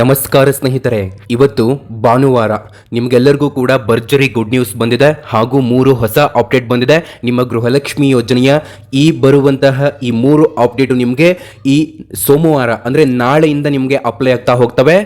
ನಮಸ್ಕಾರ ಸ್ನೇಹಿತರೆ, ಇವತ್ತು ಭಾನುವಾರ ನಿಮಗೆಲ್ಲರಿಗೂ ಕೂಡ ಭರ್ಜರಿ ಗುಡ್ ನ್ಯೂಸ್ ಬಂದಿದೆ ಹಾಗೂ ಮೂರು ಹೊಸ ಅಪ್ಡೇಟ್ ಬಂದಿದೆ. ನಿಮ್ಮ ಗೃಹಲಕ್ಷ್ಮಿ ಯೋಜನೆಯ ಈ ಬರುವಂತಹ ಈ ಮೂರು ಅಪ್ಡೇಟು ನಿಮಗೆ ಈ ಸೋಮವಾರ ಅಂದರೆ ನಾಳೆಯಿಂದ ನಿಮಗೆ ಅಪ್ಲೈ ಆಗ್ತಾ ಹೋಗ್ತವೆ.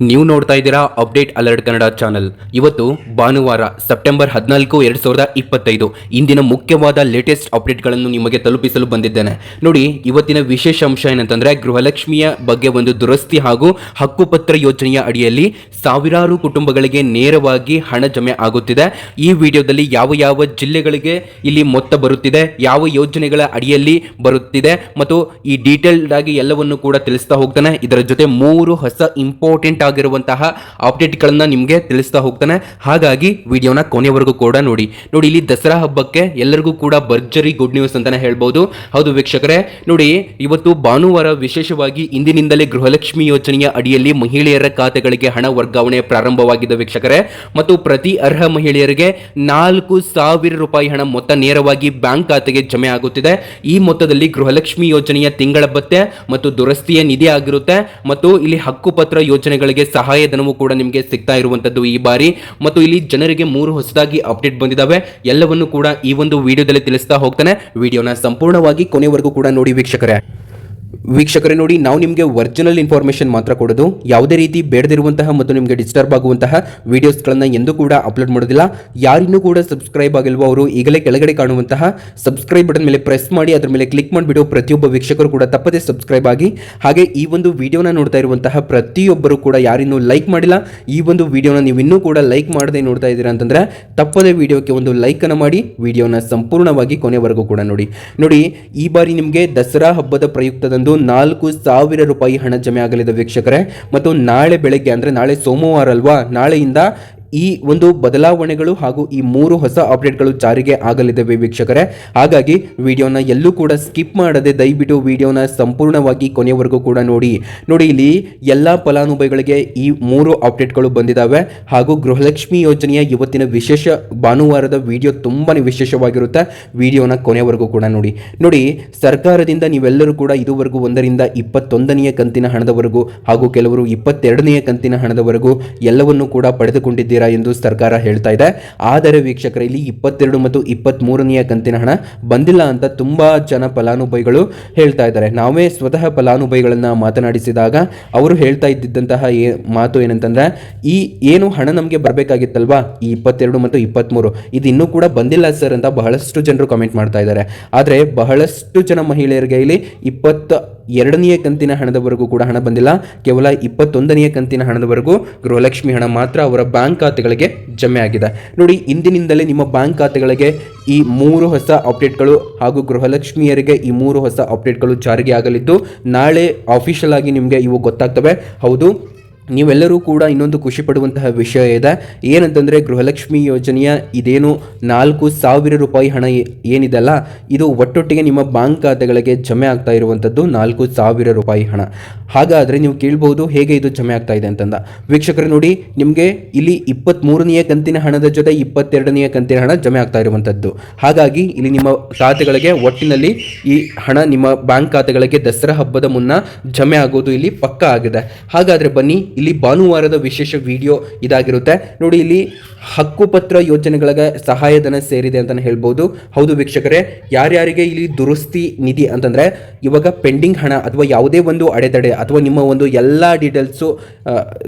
ನೀವು ನೋಡ್ತಾ ಇದ್ದೀರಾ ಅಪ್ಡೇಟ್ ಅಲರ್ಟ್ ಕನ್ನಡ ಚಾನಲ್. ಇವತ್ತು ಭಾನುವಾರ ಸೆಪ್ಟೆಂಬರ್ ಹದಿನಾಲ್ಕು ಎರಡು ಸಾವಿರದ ಇಪ್ಪತ್ತೈದು. ಇಂದಿನ ಮುಖ್ಯವಾದ ಲೇಟೆಸ್ಟ್ ಅಪ್ಡೇಟ್ಗಳನ್ನು ನಿಮಗೆ ತಲುಪಿಸಲು ಬಂದಿದ್ದೇನೆ. ನೋಡಿ, ಇವತ್ತಿನ ವಿಶೇಷ ಅಂಶ ಏನಂತಂದ್ರೆ ಗೃಹಲಕ್ಷ್ಮಿಯ ಬಗ್ಗೆ ಒಂದು ದುರಸ್ತಿ ಹಾಗೂ ಹಕ್ಕುಪತ್ರ ಯೋಜನೆಯ ಅಡಿಯಲ್ಲಿ ಸಾವಿರಾರು ಕುಟುಂಬಗಳಿಗೆ ನೇರವಾಗಿ ಹಣ ಜಮೆ ಆಗುತ್ತಿದೆ. ಈ ವಿಡಿಯೋದಲ್ಲಿ ಯಾವ ಯಾವ ಜಿಲ್ಲೆಗಳಿಗೆ ಇಲ್ಲಿ ಮೊತ್ತ ಬರುತ್ತಿದೆ, ಯಾವ ಯೋಜನೆಗಳ ಅಡಿಯಲ್ಲಿ ಬರುತ್ತಿದೆ ಮತ್ತು ಈ ಡೀಟೇಲ್ಡ್ ಆಗಿ ಎಲ್ಲವನ್ನು ಕೂಡ ತಿಳಿಸ್ತಾ ಹೋಗ್ತಾನೆ. ಇದರ ಜೊತೆ ಮೂರು ಹೊಸ ಇಂಪಾರ್ಟೆಂಟ್ ಆಗಿರುವಂತಹ ಅಪ್ಡೇಟ್ಗಳನ್ನ ನಿಮಗೆ ತಿಳಿಸ್ತಾ ಹೋಗ್ತಾನೆ. ಹಾಗಾಗಿ ವಿಡಿಯೋನ ಕೊನೆವರೆಗೂ ಕೂಡ ನೋಡಿ. ನೋಡಿ, ಇಲ್ಲಿ ದಸರಾ ಹಬ್ಬಕ್ಕೆ ಎಲ್ಲರಿಗೂ ಕೂಡ ಭರ್ಜರಿ ಗುಡ್ ನ್ಯೂಸ್ ಅಂತಾನೆ ಹೇಳ್ಬೋದು. ಹೌದು ವೀಕ್ಷಕರೇ, ನೋಡಿ, ಇವತ್ತು ಭಾನುವಾರ ವಿಶೇಷವಾಗಿ ಇಂದಿನಿಂದಲೇ ಗೃಹಲಕ್ಷ್ಮಿ ಯೋಜನೆಯ ಅಡಿಯಲ್ಲಿ ಮಹಿಳೆಯರ ಖಾತೆಗಳಿಗೆ ಹಣ ವರ್ಗಾವಣೆ ಪ್ರಾರಂಭವಾಗಿದೆ ವೀಕ್ಷಕರೇ. ಮತ್ತು ಪ್ರತಿ ಅರ್ಹ ಮಹಿಳೆಯರಿಗೆ ನಾಲ್ಕು ಸಾವಿರ ರೂಪಾಯಿ ಹಣ ಮೊತ್ತ ನೇರವಾಗಿ ಬ್ಯಾಂಕ್ ಖಾತೆಗೆ ಜಮೆ ಆಗುತ್ತಿದೆ. ಈ ಮೊತ್ತದಲ್ಲಿ ಗೃಹಲಕ್ಷ್ಮಿ ಯೋಜನೆಯ ತಿಂಗಳ ಭತ್ತೆ ಮತ್ತು ದುರಸ್ತಿಯ ನಿಧಿ ಆಗಿರುತ್ತೆ. ಮತ್ತು ಇಲ್ಲಿ ಹಕ್ಕುಪತ್ರ ಯೋಜನೆಗಳಿಗೆ ಸಹಾಯಧನವೂ ಕೂಡ ನಿಮಗೆ ಸಿಗ್ತಾ ಇರುವಂತದ್ದು ಈ ಬಾರಿ. ಮತ್ತು ಇಲ್ಲಿ ಜನರಿಗೆ ಮೂರು ಹೊಸದಾಗಿ ಅಪ್ಡೇಟ್ ಬಂದಿದ್ದಾವೆ ಎಲ್ಲವನ್ನು ಕೂಡ ಈ ಒಂದು ವಿಡಿಯೋದಲ್ಲಿ ತಿಳಿಸ್ತಾ ಹೋಗ್ತಾನೆ. ವಿಡಿಯೋನ ಸಂಪೂರ್ಣವಾಗಿ ಕೊನೆವರೆಗೂ ಕೂಡ ನೋಡಿ ವೀಕ್ಷಕರೇ. ವೀಕ್ಷಕರೇ ನೋಡಿ, ನಾವು ನಿಮಗೆ ಒರಿಜಿನಲ್ ಇನ್ಫಾರ್ಮೇಷನ್ ಮಾತ್ರ ಕೊಡೋದು. ಯಾವುದೇ ರೀತಿ ಬೇಡದಿರುವಂತಹ ಮತ್ತು ನಿಮಗೆ ಡಿಸ್ಟರ್ಬ್ ಆಗುವಂತಹ ವೀಡಿಯೋಸ್ಗಳನ್ನು ಎಂದೂ ಕೂಡ ಅಪ್ಲೋಡ್ ಮಾಡೋದಿಲ್ಲ. ಯಾರಿನ್ನೂ ಕೂಡ ಸಬ್ಸ್ಕ್ರೈಬ್ ಆಗಿಲ್ವೋ ಅವರು, ಈಗಲೇ ಕೆಳಗಡೆ ಕಾಣುವಂತಹ ಸಬ್ಸ್ಕ್ರೈಬ್ ಬಟನ್ ಮೇಲೆ ಪ್ರೆಸ್ ಮಾಡಿ, ಅದರ ಮೇಲೆ ಕ್ಲಿಕ್ ಮಾಡಿಬಿಟ್ಟು ಪ್ರತಿಯೊಬ್ಬ ವೀಕ್ಷಕರು ಕೂಡ ತಪ್ಪದೇ ಸಬ್ಸ್ಕ್ರೈಬ್ ಆಗಿ. ಹಾಗೆ ಈ ಒಂದು ವಿಡಿಯೋನ ನೋಡ್ತಾ ಇರುವಂತಹ ಪ್ರತಿಯೊಬ್ಬರು ಕೂಡ ಯಾರಿನ್ನೂ ಲೈಕ್ ಮಾಡಿಲ್ಲ. ಈ ಒಂದು ವಿಡಿಯೋನ ನೀವು ಇನ್ನೂ ಕೂಡ ಲೈಕ್ ಮಾಡದೆ ನೋಡ್ತಾ ಇದ್ದೀರಾ ಅಂತಂದ್ರೆ, ತಪ್ಪದೇ ವಿಡಿಯೋಕ್ಕೆ ಒಂದು ಲೈಕ್ ಅನ್ನು ಮಾಡಿ ವಿಡಿಯೋನ ಸಂಪೂರ್ಣವಾಗಿ ಕೊನೆವರೆಗೂ ಕೂಡ ನೋಡಿ. ನೋಡಿ, ಈ ಬಾರಿ ನಿಮಗೆ ದಸರಾ ಹಬ್ಬದ ಪ್ರಯುಕ್ತದಂದು ನಾಲ್ಕು ಸಾವಿರ ರೂಪಾಯಿ ಹಣ ಜಮೆ ಆಗಲಿದೆ ವೀಕ್ಷಕರೇ. ಮತ್ತು ನಾಳೆ ಬೆಳಗ್ಗೆ ಅಂದರೆ ನಾಳೆ ಸೋಮವಾರ ಅಲ್ವಾ ನಾಳೆಯಿಂದ ಈ ಒಂದು ಬದಲಾವಣೆಗಳು ಹಾಗೂ ಈ ಮೂರು ಹೊಸ ಅಪ್ಡೇಟ್ಗಳು ಜಾರಿಗೆ ಆಗಲಿದೆ ವೀಕ್ಷಕರೇ. ಹಾಗಾಗಿ ವಿಡಿಯೋನ ಎಲ್ಲೂ ಕೂಡ ಸ್ಕಿಪ್ ಮಾಡದೆ ದಯವಿಟ್ಟು ವಿಡಿಯೋನ ಸಂಪೂರ್ಣವಾಗಿ ಕೊನೆಯವರೆಗೂ ಕೂಡ ನೋಡಿ. ನೋಡಿ, ಇಲ್ಲಿ ಎಲ್ಲ ಫಲಾನುಭವಿಗಳಿಗೆ ಈ ಮೂರು ಅಪ್ಡೇಟ್ಗಳು ಬಂದಿದ್ದಾವೆ ಹಾಗೂ ಗೃಹಲಕ್ಷ್ಮಿ ಯೋಜನೆಯ ಇವತ್ತಿನ ವಿಶೇಷ ಭಾನುವಾರದ ವಿಡಿಯೋ ತುಂಬಾ ವಿಶೇಷವಾಗಿರುತ್ತೆ. ವಿಡಿಯೋನ ಕೊನೆಯವರೆಗೂ ಕೂಡ ನೋಡಿ. ನೋಡಿ, ಸರ್ಕಾರದಿಂದ ನೀವೆಲ್ಲರೂ ಕೂಡ ಇದುವರೆಗೂ ಒಂದರಿಂದ ಇಪ್ಪತ್ತೊಂದನೆಯ ಕಂತಿನ ಹಣದವರೆಗೂ ಹಾಗೂ ಕೆಲವರು ಇಪ್ಪತ್ತೆರಡನೆಯ ಕಂತಿನ ಹಣದವರೆಗೂ ಎಲ್ಲವನ್ನು ಕೂಡ ಪಡೆದುಕೊಂಡಿದ್ದೀರಾ. ಎಂದು ಸರ್ಕಾರ ಹೇಳ್ತಾ ಇದೆ. ಆದರೆ ವೀಕ್ಷಕರ, ಇಲ್ಲಿ ಇಪ್ಪತ್ತೆರಡು ಮತ್ತು ಇಪ್ಪತ್ತ್ಮೂರನೆಯ ಕಂತಿನ ಹಣ ಬಂದಿಲ್ಲ ಅಂತ ತುಂಬಾ ಜನ ಫಲಾನುಭವಿಗಳು ಹೇಳ್ತಾ ಇದ್ದಾರೆ. ನಾವೇ ಸ್ವತಃ ಫಲಾನುಭವಿಗಳನ್ನ ಮಾತನಾಡಿಸಿದಾಗ ಅವರು ಹೇಳ್ತಾ ಇದ್ದಿದ್ದಂತಹ ಏ, ಮಾತು ಏನಂತಂದ್ರೆ, ಈ ಏನು ಹಣ ನಮಗೆ ಬರಬೇಕಾಗಿತ್ತಲ್ವಾ? ಈ ಇಪ್ಪತ್ತೆರಡು ಮತ್ತು ಇಪ್ಪತ್ತ್ಮೂರು ಇದು ಇನ್ನೂ ಕೂಡ ಬಂದಿಲ್ಲ ಸರ್ ಅಂತ ಬಹಳಷ್ಟು ಜನರು ಕಮೆಂಟ್ ಮಾಡ್ತಾ ಇದ್ದಾರೆ. ಆದರೆ ಬಹಳಷ್ಟು ಜನ ಮಹಿಳೆಯರಿಗೆ ಇಲ್ಲಿ ಇಪ್ಪತ್ತ ಎರಡನೆಯ ಕಂತಿನ ಹಣದವರೆಗೂ ಕೂಡ ಹಣ ಬಂದಿಲ್ಲ. ಕೇವಲ ಇಪ್ಪತ್ತೊಂದನೆಯ ಕಂತಿನ ಹಣದವರೆಗೂ ಗೃಹಲಕ್ಷ್ಮಿ ಹಣ ಮಾತ್ರ ಅವರ ಬ್ಯಾಂಕ್ ಖಾತೆಗಳಿಗೆ ಜಮೆ ಆಗಿದೆ. ನೋಡಿ, ಇಂದಿನಿಂದಲೇ ನಿಮ್ಮ ಬ್ಯಾಂಕ್ ಖಾತೆಗಳಿಗೆ ಈ ಮೂರು ಹೊಸ ಅಪ್ಡೇಟ್ಗಳು ಹಾಗೂ ಗೃಹಲಕ್ಷ್ಮಿಯರಿಗೆ ಈ ಮೂರು ಹೊಸ ಅಪ್ಡೇಟ್ಗಳು ಜಾರಿಗೆ ಆಗಲಿದ್ದು, ನಾಳೆ ಅಫಿಷಿಯಲ್ ಆಗಿ ನಿಮಗೆ ಇವು ಗೊತ್ತಾಗ್ತವೆ. ಹೌದು ನೀವೆಲ್ಲರೂ ಕೂಡ ಇನ್ನೊಂದು ಖುಷಿ ಪಡುವಂತಹ ವಿಷಯ ಇದೆ. ಏನಂತಂದರೆ ಗೃಹಲಕ್ಷ್ಮಿ ಯೋಜನೆಯ ಇದೇನು ನಾಲ್ಕು ಸಾವಿರ ರೂಪಾಯಿ ಹಣ ಏನಿದೆಲ್ಲ, ಇದು ಒಟ್ಟೊಟ್ಟಿಗೆ ನಿಮ್ಮ ಬ್ಯಾಂಕ್ ಖಾತೆಗಳಿಗೆ ಜಮೆ ಆಗ್ತಾ ಇರುವಂಥದ್ದು ನಾಲ್ಕು ಸಾವಿರ ರೂಪಾಯಿ ಹಣ. ಹಾಗಾದರೆ ನೀವು ಕೇಳ್ಬೋದು ಹೇಗೆ ಇದು ಜಮೆ ಆಗ್ತಾ ಇದೆ ಅಂತಂದ. ವೀಕ್ಷಕರು ನೋಡಿ, ನಿಮಗೆ ಇಲ್ಲಿ ಇಪ್ಪತ್ತ್ಮೂರನೆಯ ಕಂತಿನ ಹಣದ ಜೊತೆ ಇಪ್ಪತ್ತೆರಡನೆಯ ಕಂತಿನ ಹಣ ಜಮೆ ಆಗ್ತಾ ಇರುವಂಥದ್ದು ಹಾಗಾಗಿ ಇಲ್ಲಿ ನಿಮ್ಮ ಖಾತೆಗಳಿಗೆ ಒಟ್ಟಿನಲ್ಲಿ ಈ ಹಣ ನಿಮ್ಮ ಬ್ಯಾಂಕ್ ಖಾತೆಗಳಿಗೆ ದಸರಾ ಹಬ್ಬದ ಮುನ್ನ ಜಮೆ ಆಗೋದು ಇಲ್ಲಿ ಪಕ್ಕ ಆಗಿದೆ. ಹಾಗಾದರೆ ಬನ್ನಿ ಇಲ್ಲಿ ಭಾನುವಾರದ ವಿಶೇಷ ವಿಡಿಯೋ ಇದಾಗಿರುತ್ತೆ. ನೋಡಿ, ಇಲ್ಲಿ ಹಕ್ಕುಪತ್ರ ಯೋಜನೆಗಳಿಗೆ ಸಹಾಯಧನ ಸೇರಿದೆ ಅಂತಲೇ ಹೇಳ್ಬೋದು. ಹೌದು ವೀಕ್ಷಕರೇ, ಯಾರ್ಯಾರಿಗೆ ಇಲ್ಲಿ ದುರಸ್ತಿ ನಿಧಿ ಅಂತಂದರೆ, ಇವಾಗ ಪೆಂಡಿಂಗ್ ಹಣ ಅಥವಾ ಯಾವುದೇ ಒಂದು ಅಡೆತಡೆ ಅಥವಾ ನಿಮ್ಮ ಒಂದು ಎಲ್ಲ ಡೀಟೇಲ್ಸು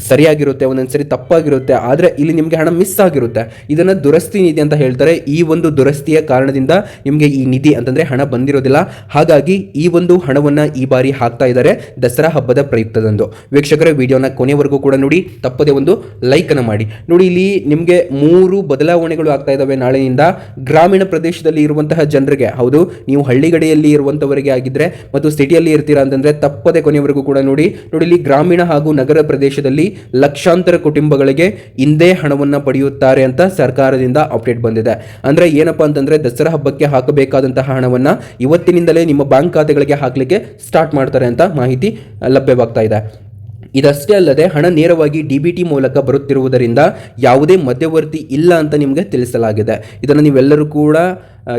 ಸರಿಯಾಗಿರುತ್ತೆ, ಒಂದೊಂದು ಸರಿ ತಪ್ಪಾಗಿರುತ್ತೆ, ಆದರೆ ಇಲ್ಲಿ ನಿಮಗೆ ಹಣ ಮಿಸ್ ಆಗಿರುತ್ತೆ. ಇದನ್ನು ದುರಸ್ತಿ ನಿಧಿ ಅಂತ ಹೇಳ್ತಾರೆ. ಈ ಒಂದು ದುರಸ್ತಿಯ ಕಾರಣದಿಂದ ನಿಮಗೆ ಈ ನಿಧಿ ಅಂತಂದರೆ ಹಣ ಬಂದಿರೋದಿಲ್ಲ. ಹಾಗಾಗಿ ಈ ಒಂದು ಹಣವನ್ನು ಈ ಬಾರಿ ಹಾಕ್ತಾ ಇದ್ದಾರೆ ದಸರಾ ಹಬ್ಬದ ಪ್ರಯುಕ್ತದಂದು. ವೀಕ್ಷಕರ ವಿಡಿಯೋನ ಕೊನೆವರೆಗೂ ಕೂಡ ನೋಡಿ ತಪ್ಪದೆ ಒಂದು ಲೈಕ್ ಅನ್ನು ಮಾಡಿ. ನೋಡಿ ಇಲ್ಲಿ ನಿಮಗೆ ಮೂರು ಬದಲಾವಣೆಗಳು ಆಗ್ತಾ ಇದ್ದಾವೆ ನಾಳೆಯಿಂದ. ಗ್ರಾಮೀಣ ಪ್ರದೇಶದಲ್ಲಿ ಇರುವಂತಹ ಜನರಿಗೆ, ಹೌದು, ನೀವು ಹಳ್ಳಿಗಡೆಯಲ್ಲಿ ಇರುವಂತವರಿಗೆ ಆಗಿದ್ರೆ ಮತ್ತು ಸಿಟಿಯಲ್ಲಿ ಇರ್ತೀರಾ ಅಂತಂದ್ರೆ ತಪ್ಪದೆ ಕೊನೆಯವರೆಗೂ ಕೂಡ ನೋಡಿ. ನೋಡಿ ಇಲ್ಲಿ ಗ್ರಾಮೀಣ ಹಾಗೂ ನಗರ ಪ್ರದೇಶದಲ್ಲಿ ಲಕ್ಷಾಂತರ ಕುಟುಂಬಗಳಿಗೆ ಇಂದೇ ಹಣವನ್ನು ಪಡೆಯುತ್ತಾರೆ ಅಂತ ಸರ್ಕಾರದಿಂದ ಅಪ್ಡೇಟ್ ಬಂದಿದೆ. ಅಂದ್ರೆ ಏನಪ್ಪಾ ಅಂತಂದ್ರೆ ದಸರಾ ಹಬ್ಬಕ್ಕೆ ಹಾಕಬೇಕಾದಂತಹ ಹಣವನ್ನ ಇವತ್ತಿನಿಂದಲೇ ನಿಮ್ಮ ಬ್ಯಾಂಕ್ ಖಾತೆಗಳಿಗೆ ಹಾಕಲಿಕ್ಕೆ ಸ್ಟಾರ್ಟ್ ಮಾಡ್ತಾರೆ ಅಂತ ಮಾಹಿತಿ ಲಭ್ಯವಾಗ್ತಾ ಇದೆ. ಇದಷ್ಟೇ ಅಲ್ಲದೆ ಹಣ ನೇರವಾಗಿ ಡಿಬಿಟಿ ಮೂಲಕ ಬರುತ್ತಿರುವುದರಿಂದ ಯಾವುದೇ ಮಧ್ಯವರ್ತಿ ಇಲ್ಲ ಅಂತ ನಿಮಗೆ ತಿಳಿಸಲಾಗಿದೆ. ಇದನ್ನು ನೀವೆಲ್ಲರೂ ಕೂಡ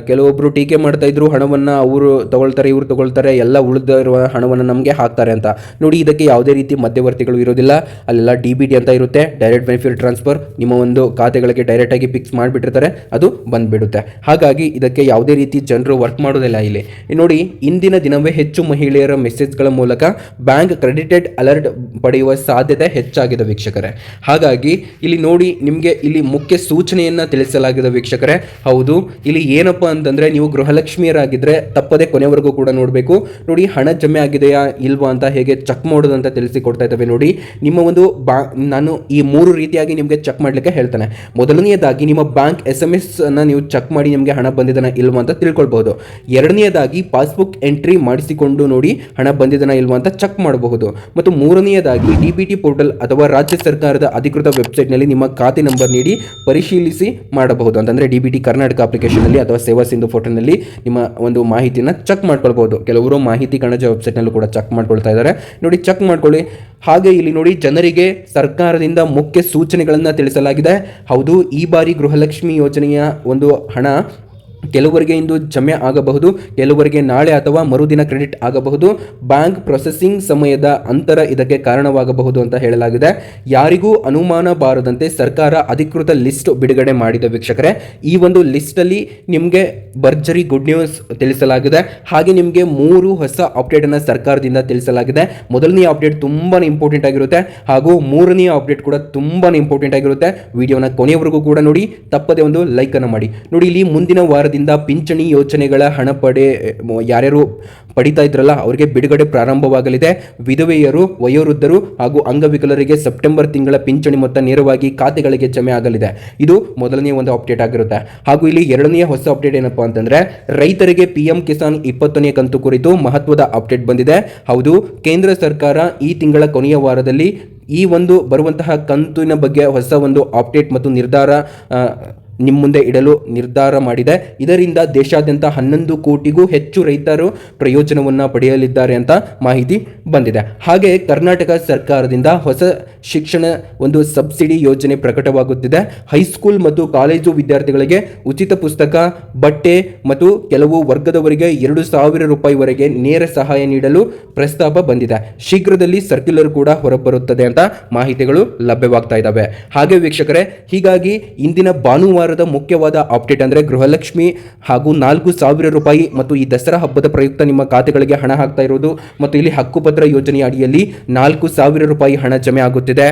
ಕೆಲವೊಬ್ಬರು ಟೀಕೆ ಮಾಡ್ತಾ ಇದ್ರು, ಹಣವನ್ನು ಅವರು ತಗೊಳ್ತಾರೆ, ಇವರು ತಗೊಳ್ತಾರೆ, ಎಲ್ಲ ಉಳಿದಿರುವ ಹಣವನ್ನು ನಮಗೆ ಹಾಕ್ತಾರೆ ಅಂತ. ನೋಡಿ, ಇದಕ್ಕೆ ಯಾವುದೇ ರೀತಿ ಮಧ್ಯವರ್ತಿಗಳು ಇರೋದಿಲ್ಲ. ಅಲ್ಲೆಲ್ಲ ಡಿ ಬಿ ಡಿ ಅಂತ ಇರುತ್ತೆ. ಡೈರೆಕ್ಟ್ ಬೆನಿಫಿಟ್ ಟ್ರಾನ್ಸ್ಫರ್ ನಿಮ್ಮ ಒಂದು ಖಾತೆಗಳಿಗೆ ಡೈರೆಕ್ಟಾಗಿ ಫಿಕ್ಸ್ ಮಾಡಿಬಿಟ್ಟಿರ್ತಾರೆ. ಅದು ಬಂದುಬಿಡುತ್ತೆ. ಹಾಗಾಗಿ ಇದಕ್ಕೆ ಯಾವುದೇ ರೀತಿ ಜನರು ವರ್ಕ್ ಮಾಡೋದಿಲ್ಲ ಇಲ್ಲಿ. ನೋಡಿ, ಇಂದಿನ ದಿನವೇ ಹೆಚ್ಚು ಮಹಿಳೆಯರ ಮೆಸೇಜ್ಗಳ ಮೂಲಕ ಬ್ಯಾಂಕ್ ಕ್ರೆಡಿಟೆಡ್ ಅಲರ್ಟ್ ಪಡೆಯುವ ಸಾಧ್ಯತೆ ಹೆಚ್ಚಾಗಿದೆ ವೀಕ್ಷಕರೇ. ಹಾಗಾಗಿ ಇಲ್ಲಿ ನೋಡಿ, ನಿಮಗೆ ಇಲ್ಲಿ ಮುಖ್ಯ ಸೂಚನೆಯನ್ನು ತಿಳಿಸಲಾಗಿದೆ ವೀಕ್ಷಕರೇ. ಹೌದು, ಇಲ್ಲಿ ಏನಪ್ಪ ಅಂತಂದ್ರೆ ನೀವು ಗೃಹಲಕ್ಷ್ಮಿಯರಾಗಿದ್ರೆ ತಪ್ಪದೆ ಕೊನೆವರೆಗೂ ಕೂಡ ನೋಡಬೇಕು. ನೋಡಿ, ಹಣ ಜಮೆ ಆಗಿದೆಯಾ ಇಲ್ವಾ ಅಂತ ಹೇಗೆ ಚೆಕ್ ಮಾಡೋದು ಅಂತ ತಿಳಿಸಿಕೊಡ್ತಾ ಇದ್ದಾವೆ ನೋಡಿ. ನಿಮ್ಮ ಒಂದು ನಾನು ಈ ಮೂರು ರೀತಿಯಾಗಿ ನಿಮಗೆ ಚೆಕ್ ಮಾಡಲಿಕ್ಕೆ ಹೇಳ್ತಾನೆ. ಮೊದಲನೆಯದಾಗಿ ನಿಮ್ಮ ಬ್ಯಾಂಕ್ ಎಸ್ ಎಂ ಎಸ್ ಅನ್ನ ನೀವು ಚೆಕ್ ಮಾಡಿ ನಿಮಗೆ ಹಣ ಬಂದಿದನ ಇಲ್ವಾ ಅಂತ ತಿಳ್ಕೊಳ್ಬಹುದು. ಎರಡನೆಯದಾಗಿ ಪಾಸ್ಬುಕ್ ಎಂಟ್ರಿ ಮಾಡಿಸಿಕೊಂಡು ನೋಡಿ ಹಣ ಬಂದಿದನ ಇಲ್ವಾ ಅಂತ ಚೆಕ್ ಮಾಡಬಹುದು. ಮತ್ತು ಮೂರನೆಯದಾಗಿ ಡಿ ಪೋರ್ಟಲ್ ಅಥವಾ ರಾಜ್ಯ ಸರ್ಕಾರದ ಅಧಿಕೃತ ವೆಬ್ಸೈಟ್ನಲ್ಲಿ ನಿಮ್ಮ ಖಾತೆ ನಂಬರ್ ನೀಡಿ ಪರಿಶೀಲಿಸಿ ಮಾಡಬಹುದು. ಅಂತಂದ್ರೆ ಡಿ ಬಿ ಟಿ ಕರ್ನಾಟಕ ಅಥವಾ ಸೇವಾ ಸಿಂಧು ಪೋರ್ಟಲ್ನಲ್ಲಿ ನಿಮ್ಮ ಒಂದು ಮಾಹಿತಿನ ಚೆಕ್ ಮಾಡ್ಕೊಳ್ಬೋದು. ಕೆಲವರು ಮಾಹಿತಿ ಕಣಜ ವೆಬ್ಸೈಟ್ನಲ್ಲೂ ಕೂಡ ಚೆಕ್ ಮಾಡ್ಕೊಳ್ತಾ ಇದ್ದಾರೆ. ನೋಡಿ ಚೆಕ್ ಮಾಡ್ಕೊಳ್ಳಿ. ಹಾಗೆ ಇಲ್ಲಿ ನೋಡಿ, ಜನರಿಗೆ ಸರ್ಕಾರದಿಂದ ಮುಖ್ಯ ಸೂಚನೆಗಳನ್ನು ತಿಳಿಸಲಾಗಿದೆ. ಹೌದು, ಈ ಬಾರಿ ಗೃಹಲಕ್ಷ್ಮಿ ಯೋಜನೆಯ ಒಂದು ಹಣ ಕೆಲವರಿಗೆ ಇಂದು ಜಮೆ ಆಗಬಹುದು, ಕೆಲವರಿಗೆ ನಾಳೆ ಅಥವಾ ಮರುದಿನ ಕ್ರೆಡಿಟ್ ಆಗಬಹುದು. ಬ್ಯಾಂಕ್ ಪ್ರೊಸೆಸಿಂಗ್ ಸಮಯದ ಅಂತರ ಇದಕ್ಕೆ ಕಾರಣವಾಗಬಹುದು ಅಂತ ಹೇಳಲಾಗಿದೆ. ಯಾರಿಗೂ ಅನುಮಾನ ಬಾರದಂತೆ ಸರ್ಕಾರ ಅಧಿಕೃತ ಲಿಸ್ಟ್ ಬಿಡುಗಡೆ ಮಾಡಿದ ವೀಕ್ಷಕರೇ. ಈ ಒಂದು ಲಿಸ್ಟಲ್ಲಿ ನಿಮಗೆ ಭರ್ಜರಿ ಗುಡ್ ನ್ಯೂಸ್ ತಿಳಿಸಲಾಗಿದೆ. ಹಾಗೆ ನಿಮಗೆ ಮೂರು ಹೊಸ ಅಪ್ಡೇಟನ್ನು ಸರ್ಕಾರದಿಂದ ತಿಳಿಸಲಾಗಿದೆ. ಮೊದಲನೇ ಅಪ್ಡೇಟ್ ತುಂಬಾ ಇಂಪಾರ್ಟೆಂಟ್ ಆಗಿರುತ್ತೆ. ಹಾಗೂ ಮೂರನೇ ಅಪ್ಡೇಟ್ ಕೂಡ ತುಂಬಾ ಇಂಪಾರ್ಟೆಂಟ್ ಆಗಿರುತ್ತೆ. ವಿಡಿಯೋನ ಕೊನೆಯವರೆಗೂ ಕೂಡ ನೋಡಿ, ತಪ್ಪದೆ ಒಂದು ಲೈಕ್ ಅನ್ನು ಮಾಡಿ. ನೋಡಿ, ಇಲ್ಲಿ ಮುಂದಿನ ವಾರದಿಂದ ಪಿಂಚಣಿ ಯೋಜನೆಗಳ ಹಣ ಪಡೆ ಯಾರ್ಯಾರು ಪಡಿತಾ ಇದ್ರಲ್ಲ, ಅವರಿಗೆ ಬಿಡುಗಡೆ ಪ್ರಾರಂಭವಾಗಲಿದೆ. ವಿಧವೆಯರು, ವಯೋವೃದ್ಧರು ಹಾಗೂ ಅಂಗವಿಕಲರಿಗೆ ಸೆಪ್ಟೆಂಬರ್ ತಿಂಗಳ ಪಿಂಚಣಿ ಮೊತ್ತ ನೇರವಾಗಿ ಖಾತೆಗಳಿಗೆ ಜಮೆ ಆಗಲಿದೆ. ಇದು ಮೊದಲನೇ ಒಂದು ಅಪ್ಡೇಟ್ ಆಗಿರುತ್ತೆ. ಹಾಗೂ ಇಲ್ಲಿ ಎರಡನೇ ಹೊಸ ಅಪ್ಡೇಟ್ ಏನಪ್ಪಾ ಅಂತಂದ್ರೆ, ರೈತರಿಗೆ ಪಿಎಂ ಕಿಸಾನ್ ಇಪ್ಪತ್ತನೇ ಕಂತು ಕುರಿತು ಮಹತ್ವದ ಅಪ್ಡೇಟ್ ಬಂದಿದೆ. ಹೌದು, ಕೇಂದ್ರ ಸರ್ಕಾರ ಈ ತಿಂಗಳ ಕೊನೆಯ ವಾರದಲ್ಲಿ ಈ ಒಂದು ಬರುವಂತಹ ಕಂತಿನ ಬಗ್ಗೆ ಹೊಸ ಒಂದು ಅಪ್ಡೇಟ್ ಮತ್ತು ನಿರ್ಧಾರ ನಿಮ್ಮ ಮುಂದೆ ಇಡಲು ನಿರ್ಧಾರ ಮಾಡಿದೆ. ಇದರಿಂದ ದೇಶಾದ್ಯಂತ ಹನ್ನೊಂದು ಕೋಟಿಗೂ ಹೆಚ್ಚು ರೈತರು ಪ್ರಯೋಜನವನ್ನು ಪಡೆಯಲಿದ್ದಾರೆ ಅಂತ ಮಾಹಿತಿ ಬಂದಿದೆ. ಹಾಗೆ ಕರ್ನಾಟಕ ಸರ್ಕಾರದಿಂದ ಹೊಸ ಶಿಕ್ಷಣ ಒಂದು ಸಬ್ಸಿಡಿ ಯೋಜನೆ ಪ್ರಕಟವಾಗುತ್ತಿದೆ. ಹೈಸ್ಕೂಲ್ ಮತ್ತು ಕಾಲೇಜು ವಿದ್ಯಾರ್ಥಿಗಳಿಗೆ ಉಚಿತ ಪುಸ್ತಕ, ಬಟ್ಟೆ ಮತ್ತು ಕೆಲವು ವರ್ಗದವರಿಗೆ ಎರಡು ಸಾವಿರ ರೂಪಾಯಿವರೆಗೆ ನೇರ ಸಹಾಯ ನೀಡಲು ಪ್ರಸ್ತಾಪ ಬಂದಿದೆ. ಶೀಘ್ರದಲ್ಲಿ ಸರ್ಕ್ಯುಲರ್ ಕೂಡ ಹೊರಬರುತ್ತದೆ ಅಂತ ಮಾಹಿತಿಗಳು ಲಭ್ಯವಾಗ್ತಾ ಇದ್ದಾವೆ. ಹಾಗೆ ವೀಕ್ಷಕರೇ, ಹೀಗಾಗಿ ಇಂದಿನ ಭಾನುವಾರದ ಮುಖ್ಯವಾದ ಅಪ್ಡೇಟ್ ಅಂದರೆ ಗೃಹಲಕ್ಷ್ಮಿ ಹಾಗೂ ನಾಲ್ಕು ಸಾವಿರ ರೂಪಾಯಿ ಮತ್ತು ಈ ದಸರಾ ಹಬ್ಬದ ಪ್ರಯುಕ್ತ ನಿಮ್ಮ ಖಾತೆಗಳಿಗೆ ಹಣ ಹಾಕ್ತಾ ಇರೋದು ಮತ್ತು ಇಲ್ಲಿ ಹಕ್ಕುಪತ್ರ ಯೋಜನೆಯ ಅಡಿಯಲ್ಲಿ ನಾಲ್ಕು ಸಾವಿರ ರೂಪಾಯಿ ಹಣ ಜಮೆ ಆಗುತ್ತಿದೆ.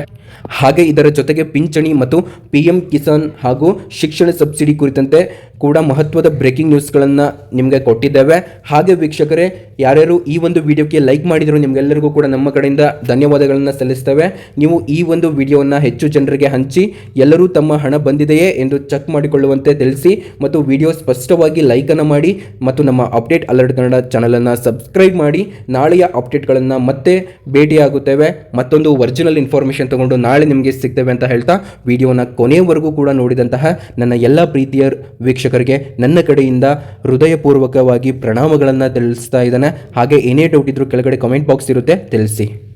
ಹಾಗೆ ಇದರ ಜೊತೆಗೆ ಪಿಂಚಣಿ ಮತ್ತು ಪಿ ಎಂ ಕಿಸಾನ್ ಹಾಗೂ ಶಿಕ್ಷಣ ಸಬ್ಸಿಡಿ ಕುರಿತಂತೆ ಕೂಡ ಮಹತ್ವದ ಬ್ರೇಕಿಂಗ್ ನ್ಯೂಸ್ಗಳನ್ನು ನಿಮಗೆ ಕೊಟ್ಟಿದ್ದೇವೆ. ಹಾಗೆ ವೀಕ್ಷಕರೇ, ಯಾರ್ಯಾರು ಈ ಒಂದು ವಿಡಿಯೋಕ್ಕೆ ಲೈಕ್ ಮಾಡಿದ್ರು ನಿಮಗೆಲ್ಲರಿಗೂ ಕೂಡ ನಮ್ಮ ಕಡೆಯಿಂದ ಧನ್ಯವಾದಗಳನ್ನು ಸಲ್ಲಿಸ್ತೇವೆ. ನೀವು ಈ ಒಂದು ವಿಡಿಯೋವನ್ನು ಹೆಚ್ಚು ಜನರಿಗೆ ಹಂಚಿ ಎಲ್ಲರೂ ತಮ್ಮ ಹಣ ಬಂದಿದೆಯೇ ಎಂದು ಚೆಕ್ ಮಾಡಿಕೊಳ್ಳುವಂತೆ ತಿಳಿಸಿ ಮತ್ತು ವಿಡಿಯೋ ಸ್ಪಷ್ಟವಾಗಿ ಲೈಕನ್ನು ಮಾಡಿ ಮತ್ತು ನಮ್ಮ ಅಪ್ಡೇಟ್ ಅಲರ್ಟ್ ಕನ್ನಡ ಚಾನಲನ್ನು ಸಬ್ಸ್ಕ್ರೈಬ್ ಮಾಡಿ. ನಾಳೆಯ ಅಪ್ಡೇಟ್ಗಳನ್ನು ಮತ್ತೆ ಭೇಟಿಯಾಗುತ್ತೇವೆ. ಮತ್ತೊಂದು ಒರಿಜಿನಲ್ ಇನ್ಫಾರ್ಮೇಷನ್ ತಗೊಂಡು ನಾಳೆ ನಿಮಗೆ ಸಿಗ್ತೇವೆ ಅಂತ ಹೇಳ್ತಾ ವಿಡಿಯೋನ ಕೊನೆಯವರೆಗೂ ಕೂಡ ನೋಡಿದಂತಹ ನನ್ನ ಎಲ್ಲ ಪ್ರೀತಿಯ ವೀಕ್ಷಕರಿಗೆ ನನ್ನ ಕಡೆಯಿಂದ ಹೃದಯಪೂರ್ವಕವಾಗಿ ಪ್ರಣಾಮಗಳನ್ನು ತಿಳಿಸ್ತಾ ಇದ್ದಾನೆ. ಹಾಗೆ ಏನೇ ಡೌಟ್ ಇದ್ರೂ ಕೆಳಗಡೆ ಕಮೆಂಟ್ ಬಾಕ್ಸ್ ಇರುತ್ತೆ, ತಿಳಿಸಿ.